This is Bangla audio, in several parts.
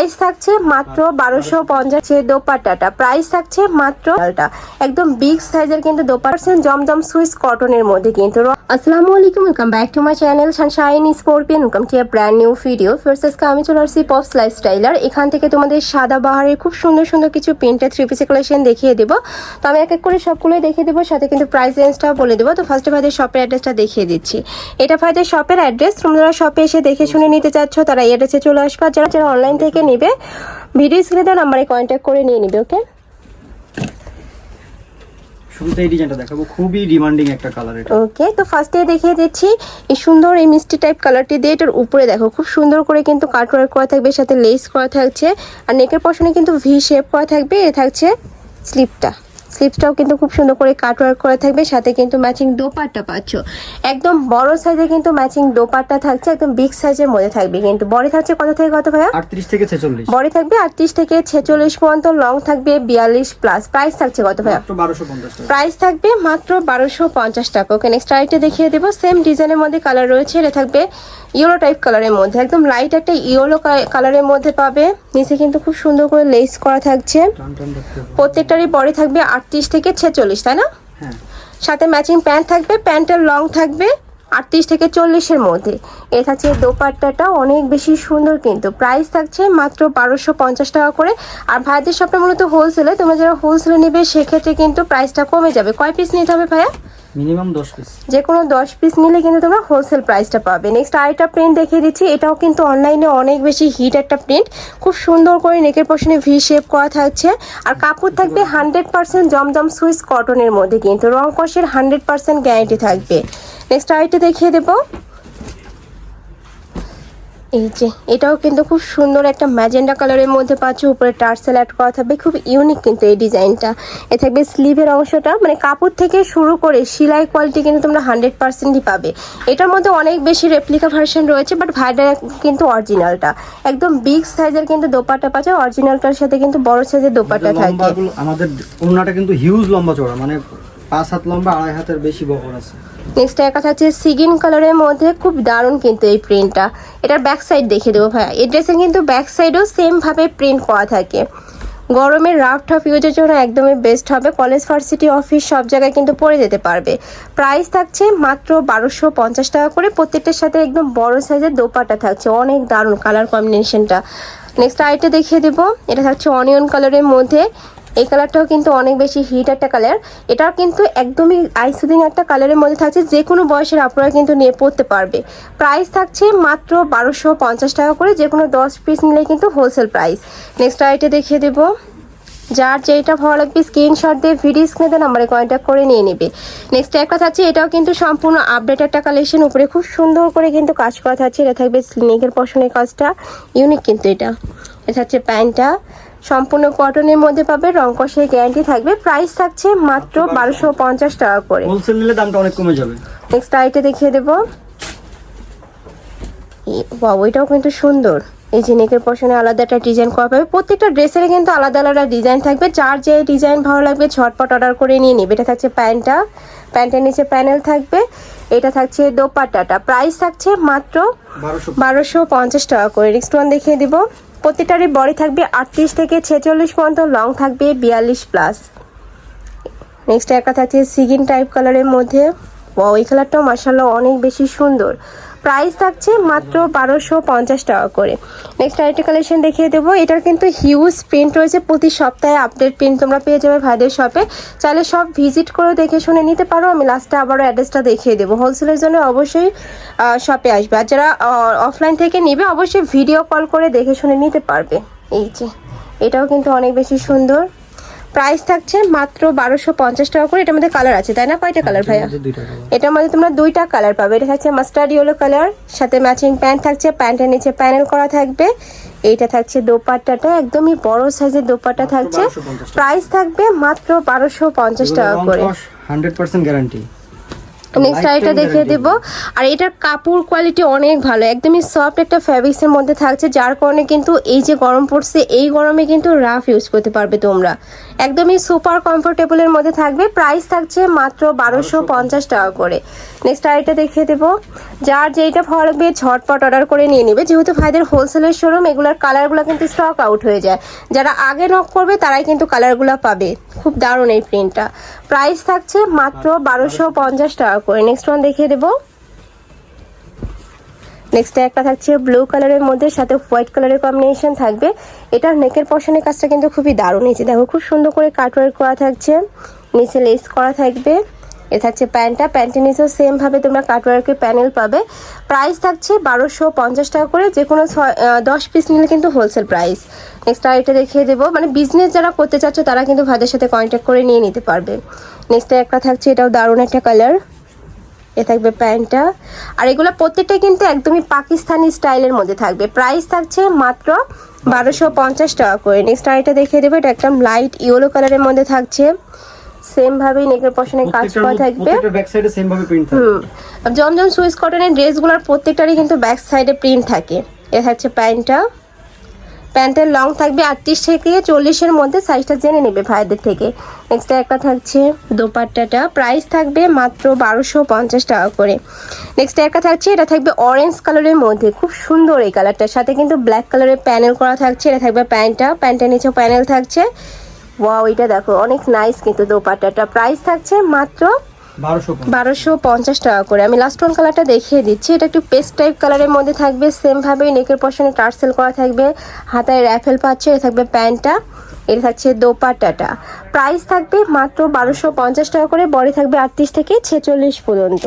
প্রাইস থাকছে মাত্র বারোশো পঞ্চাশ দোপাট্টাটা। প্রাইস থাকছে মাত্র একদম বিগ সাইজের কিন্তু দোপাট্টা। জমজম সুইস কটনের মধ্যে কিন্তু আসসালামু আলাইকুম welcome back to my channel sunshine scorpion welcome to brand new video first আজকে আমি চলে আসছি পপস লাইফস্টাইলার এখান থেকে তোমাদের সাদা বাহারের খুব সুন্দর সুন্দর কিছু প্রিন্টেড থ্রি পিসের কালেকশন দেখিয়ে দেবো। তো আমি এক এক করে সবগুলোই দেখিয়ে দেবো, সাথে কিন্তু প্রাইস রেঞ্জটাও বলে দেবো। তো ফার্স্টে ভাইদের শপের অ্যাড্রেসটা দেখিয়ে দিচ্ছি। এটা ভাইদের শপের অ্যাড্রেস তোমরা শপে এসে দেখে শুনে নিতে চাচ্ছ, তারা এই অ্যাড্রেসে চলে আসবে। যারা যারা অনলাইন থেকে নেবে ভিডিও স্ক্রিনে দেওয়া নাম্বারে কন্ট্যাক্ট করে নিয়ে নিবে ওকে শুরুতে এই ডিজাইনটা দেখাবো। খুবই ডিমান্ডিং একটা কালার এটা। ওকে তো ফার্স্টে দেখিয়ে দিচ্ছি, এই সুন্দর এই মিষ্টি টাইপ কালারটি দিয়ে এটার উপরে দেখো, খুব সুন্দর করে কিন্তু কাটওয়ার্ক করা থাকবে, সাথে লেস করা থাকছে, আর নেকের পশনে কিন্তু ভি শেপ করা থাকবে, এ থাকছে স্লিপটা স্লিপসটাও কিন্তু খুব সুন্দর করে কাটওয়ার্ক করা থাকবে সাথে কিন্তু ম্যাচিং দোপাট্টা পাচ্ছ। একদম বড় সাইজে কিন্তু ম্যাচিং দোপাট্টা থাকছে একদম বিগ সাইজের মধ্যে থাকবে কিন্তু। বড় থাকছে কত থেকে কত ভাইয়া? আটত্রিশ থেকে ছেচল্লিশ। বড় থাকবে আটত্রিশ থেকে ছেচল্লিশ পর্যন্ত লং থাকবে বিয়াল্লিশ প্লাস প্রাইস থাকছে কত ভাইয়া? বারোশো প্রাইস থাকবে মাত্র বারোশো পঞ্চাশ টাকা। ওকে নেক্সট আরেকটা দেখিয়ে দেবো। সেম ডিজাইনের মধ্যে কালার রয়েছে এটা থাকবে ইয়েলো টাইপ কালারের মধ্যে। একদম লাইট একটা ইয়েলো কালারের মধ্যে পাবে। নিচে কিন্তু খুব সুন্দর করে লেস করা থাকছে। প্রত্যেকটারই বডি থাকবে আটত্রিশ থেকে ছেচল্লিশ তাই না? হ্যাঁ। সাথে ম্যাচিং প্যান্ট থাকবে প্যান্টের লং থাকবে আটত্রিশ থেকে চল্লিশের মধ্যে। এ থাকছে দোপাট্টাটা অনেক বেশি সুন্দর কিন্তু। প্রাইস থাকছে মাত্র বারোশো পঞ্চাশ টাকা করে। আর ভাইদের সবটা মূলত হোলসেলে তোমরা যারা হোলসেলে নেবে সেক্ষেত্রে কিন্তু প্রাইসটা কমে যাবে। কয় পিস নিতে হবে ভাইয়া? মিনিমাম দশ পিস যে কোনো দশ পিস নিলে কিন্তু তোমরা হোলসেল প্রাইসটা পাবে। নেক্সট আরেকটা প্রিন্ট দেখিয়ে দিচ্ছি, এটাও কিন্তু অনলাইনে অনেক বেশি হিট একটা প্রিন্ট খুব সুন্দর করে নেকের পশনে ভি শেপ করা থাকছে। আর কাপড় থাকবে হান্ড্রেড পার্সেন্ট জমজম সুইস কটনের মধ্যে কিন্তু। রং কষের হান্ড্রেড পার্সেন্ট গ্যারান্টি থাকবে। নেক্সট আরেকটা দেখিয়ে দেবো। এই যে এটাও কিন্তু খুব সুন্দর একটা ম্যাজেন্ডা কালারের মধ্যে পাচ্ছ। উপরে টার্সেল অ্যাড করা থাকবে। খুব ইউনিক কিন্তু এই ডিজাইনটা। এ থাকবে স্লিভের অংশটা। মানে কাপড় থেকে শুরু করে সেলাই কোয়ালিটি কিন্তু তোমরা হান্ড্রেড পার্সেন্টই পাবে। এটার মধ্যে অনেক বেশি রেপ্লিকা ভার্সন রয়েছে বাট ভাইডা কিন্তু অরিজিনালটা একদম বিগ সাইজের কিন্তু দোপাটা পাচ্ছে। অরিজিনালটার সাথে কিন্তু বড় সাইজের দোপাট্টা থাকে। আমাদের ওড়নাটা কিন্তু হিউজ লম্বা চড়া মানে পাঁচ হাত লম্বা, আড়াই হাতের বেশি বহর আছে। নেক্সট একটা থাকছে সিগিন কালারের মধ্যে খুব দারুণ কিন্তু এই প্রিন্টটা এটার ব্যাক সাইড দেখে দেবো ভাইয়া। এই ড্রেসের কিন্তু ব্যাক সাইডও সেম ভাবে প্রিন্ট করা থাকে। গরমের রাফ টাফ ইউজের জন্য একদমই বেস্ট হবে। কলেজ ভার্সিটি অফিস সব জায়গায় কিন্তু পরে যেতে পারবে। প্রাইস থাকছে মাত্র বারোশো পঞ্চাশ টাকা করে। প্রত্যেকটার সাথে একদম বড় সাইজের দোপাটা থাকছে। অনেক দারুণ কালার কম্বিনেশনটা নেক্সট আরেকটা দেখিয়ে দেবো। এটা থাকছে অনিয়ন কালারের মধ্যে। এই কালারটাও কিন্তু অনেক বেশি হিট একটা কালার এটাও কিন্তু একদমই আইসুদিং একটা কালারের মধ্যে থাকছে, যে কোনো বয়সের আপনারা কিন্তু নিয়ে পড়তে পারবে। প্রাইস থাকছে মাত্র বারোশো পঞ্চাশ টাকা করে, যে কোনো দশ পিস নিলে কিন্তু হোলসেল প্রাইস নেক্সট আইটে দেখিয়ে দেবো। যার যেটা ভালো লাগবে স্ক্রিনশট দিয়ে ভিডিও স্ক্রিনে নাম্বারে কন্ট্যাক্ট করে নিয়ে নেবে। নেক্সট একটা থাকছে, এটাও কিন্তু সম্পূর্ণ আপডেট একটা কালেকশন উপরে খুব সুন্দর করে কিন্তু কাজ করা থাকছে। এটা থাকবে স্লিনেকের পশনের কাজটা। ইউনিক কিন্তু এটা। এটা হচ্ছে প্যান্টটা। সম্পূর্ণ কটনের মধ্যে পাবে রং কষের গ্যারান্টি থাকবে। প্রাইস থাকছে মাত্র বারোশো পঞ্চাশ টাকা করে। হোলসেল নিলে দামটা অনেক কমে যাবে। নেক্সট আইটে দেখিয়ে দেবো। বাবু এটাও কিন্তু সুন্দর। এই যে নেকের পশনে আলাদা একটা ডিজাইন করা পাবে। প্রত্যেকটা ড্রেসের কিন্তু আলাদা আলাদা ডিজাইন থাকবে। যার যে ডিজাইন ভালো লাগবে ঝটপট অর্ডার করে নিয়ে নেবে। এটা থাকছে প্যান্টটা। প্যান্টের নিচে প্যানেল থাকবে। এটা থাকছে দোপাট্টাটা। প্রাইস থাকছে মাত্র বারোশো বারোশো পঞ্চাশ টাকা করে। নেক্সট ওয়ান দেখিয়ে দিব। প্রত্যেকটারই বডি থাকবে আটত্রিশ থেকে ছেচল্লিশ পর্যন্ত লং থাকবে বিয়াল্লিশ প্লাস। নেক্সট একটা থাকছে সিগিন টাইপ কালারের মধ্যে। ওই এই কালারটাও মার্শাল্লাহ অনেক বেশি সুন্দর। প্রাইস থাকছে মাত্র বারোশো পঞ্চাশ টাকা করে। নেক্সট আরেকটা কালেকশন দেখিয়ে দেবো। এটার কিন্তু হিউজ প্রিন্ট রয়েছে। প্রতি সপ্তাহে আপডেট প্রিন্ট তোমরা পেয়ে যাবে ভাইদের শপে চাইলে সব ভিজিট করে দেখে শুনে নিতে পারো। আমি লাস্টে আবারও অ্যাড্রেসটা দেখিয়ে দেবো। হোলসেলের জন্য অবশ্যই শপে আসবে। আর যারা অফলাইন থেকে নিবে, অবশ্যই ভিডিও কল করে দেখে শুনে নিতে পারবে। এই যে, এটাও কিন্তু অনেক বেশি সুন্দর। প্রাইস থাকছে মাত্র বারোশো পঞ্চাশ টাকা করে। এটার মধ্যে কালার আছে তাই না? কয়টা কালার ভাইয়া? এটার মধ্যে তোমরা দুইটা কালার পাবে। এটা থাকছে মাস্টার্ড ইয়েলো কালার সাথে ম্যাচিং প্যান্ট থাকছে প্যান্টের নিচে প্যানেল করা থাকবে। এইটা থাকছে দোপাট্টাটা একদমই বড় সাইজের দোপাট্টা থাকছে। 1250 প্রাইস থাকবে মাত্র বারোশো পঞ্চাশ টাকা করে। হান্ড্রেড পার্সেন্ট গ্যারান্টি নেক্সট আরেকটা দেখিয়ে দেব। আর এটার কাপড় কোয়ালিটি অনেক ভালো একদমই সফট একটা ফ্যাব্রিক্সের মধ্যে থাকছে যার কারণে কিন্তু এই যে গরম পড়ছে এই গরমে কিন্তু রাফ ইউজ করতে পারবে তোমরা। একদমই সুপার কমফোর্টেবলের মধ্যে থাকবে প্রাইস থাকছে মাত্র বারোশো পঞ্চাশ। টাকা করে। নেক্সট আরেকটা দেখিয়ে দেব। যার যেইটা ভালো লাগবে ঝটপট অর্ডার করে নিয়ে নেবে। যেহেতু ভাইদের হোলসেলের শোরুম এগুলোর কালারগুলো কিন্তু স্টক আউট হয়ে যায়। যারা আগে নক করবে তারাই কিন্তু কালারগুলো পাবে। খুব দারুণ এই প্রিন্টটা প্রাইস থাকছে মাত্র বারোশো পঞ্চাশ টাকা করে নেক্সট ওয়ান দেখিয়ে দেবো। নেক্সট একটা থাকছে ব্লু কালারের মধ্যে, সাথে হোয়াইট কালারের কম্বিনেশন থাকবে। এটার নেকের পশনের কাজটা কিন্তু খুবই দারুণ হয়েছে। দেখো, খুব সুন্দর করে কাটওয়ার্ক করা থাকছে। নিচে লেস করা থাকবে। এ থাকছে প্যান্টটা। প্যান্টের নিচেও সেমভাবে তোমরা কাটওয়ার্কের প্যানেল পাবে। প্রাইস থাকছে বারোশো পঞ্চাশ টাকা করে, যে কোনো দশ পিস নিলে কিন্তু হোলসেল প্রাইস নেক্সট আর এটা দেখিয়ে দেবো। মানে বিজনেস যারা করতে চাচ্ছ, তারা কিন্তু ভাইদের সাথে কন্ট্যাক্ট করে নিয়ে নিতে পারবে। নেক্সট একটা থাকছে, এটাও দারুণ একটা কালার এ থাকবে প্যান্টটা। আর এগুলো প্রত্যেকটা কিন্তু একদমই পাকিস্তানি স্টাইলের মধ্যে থাকবে। প্রাইস থাকছে মাত্র বারোশো পঞ্চাশ টাকা করে। নেক্সট আরেকটা দেখিয়ে দেবো এটা একদম লাইট ইয়েলো কালারের মধ্যে থাকছে। সেম ভাবেই নেকের পশনে কাজ করা থাকবে। ব্যাক সাইডে সেম ভাবে প্রিন্ট থাকবে। হুম। জমজম সুইস কটনের ড্রেসগুলোর প্রত্যেকটারই কিন্তু ব্যাক সাইডে প্রিন্ট থাকে। এ থাকছে প্যান্টটা। প্যান্টের লং থাকবে আটত্রিশ থেকে চল্লিশের মধ্যে সাইজটা জেনে নেবে ভাইদের থেকে। নেক্সট একটা থাকছে দোপাট্টাটা। প্রাইস থাকবে মাত্র বারোশো পঞ্চাশ টাকা করে। নেক্সট একটা থাকছে, এটা থাকবে অরেঞ্জ কালারের মধ্যে। খুব সুন্দর এই কালারটার সাথে কিন্তু ব্ল্যাক কালারের প্যানেল করা থাকছে, এটা থাকবে প্যান্টটা। প্যান্টের নিচেও প্যানেল থাকছে। ওয়াও এটা দেখো, অনেক নাইস কিন্তু দোপাট্টাটা। প্রাইস থাকছে মাত্র বারোশো পঞ্চাশ। টাকা করে। আমি লাস্ট ওয়ান কালারটা দেখিয়ে দিচ্ছি। এটা একটু পেস্ট টাইপ কালারের মধ্যে থাকবে। সেম ভাবে নেকের পশনে টার্সেল করা থাকবে। হাতায় র্যাফেল পাচ্ছে থাকবে প্যান্টটা। এটা থাকছে দোপাট্টাটা। প্রাইস থাকবে মাত্র বারোশো পঞ্চাশ টাকা করে, বডি থাকবে আটত্রিশ থেকে ছেচল্লিশ পর্যন্ত।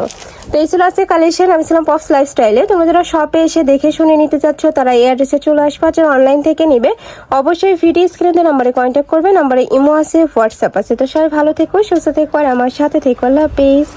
তো এই ছিল আছে কালেকশন আমি ছিলাম পপস লাইফস্টাইলে তোমরা যারা শপে এসে দেখে শুনে নিতে চাচ্ছ, তারা এই অ্যাড্রেসে চলে আসবে আর অনলাইন থেকে নিবে, অবশ্যই ভিডিও স্ক্রিনে নাম্বারে কন্ট্যাক্ট করবে। নাম্বারে ইমো আছে হোয়াটসঅ্যাপ আছে। তো সবাই ভালো থেকো, সুস্থ থেকো, আর আমার সাথে থেকো। আল্লাহ হাফিজ।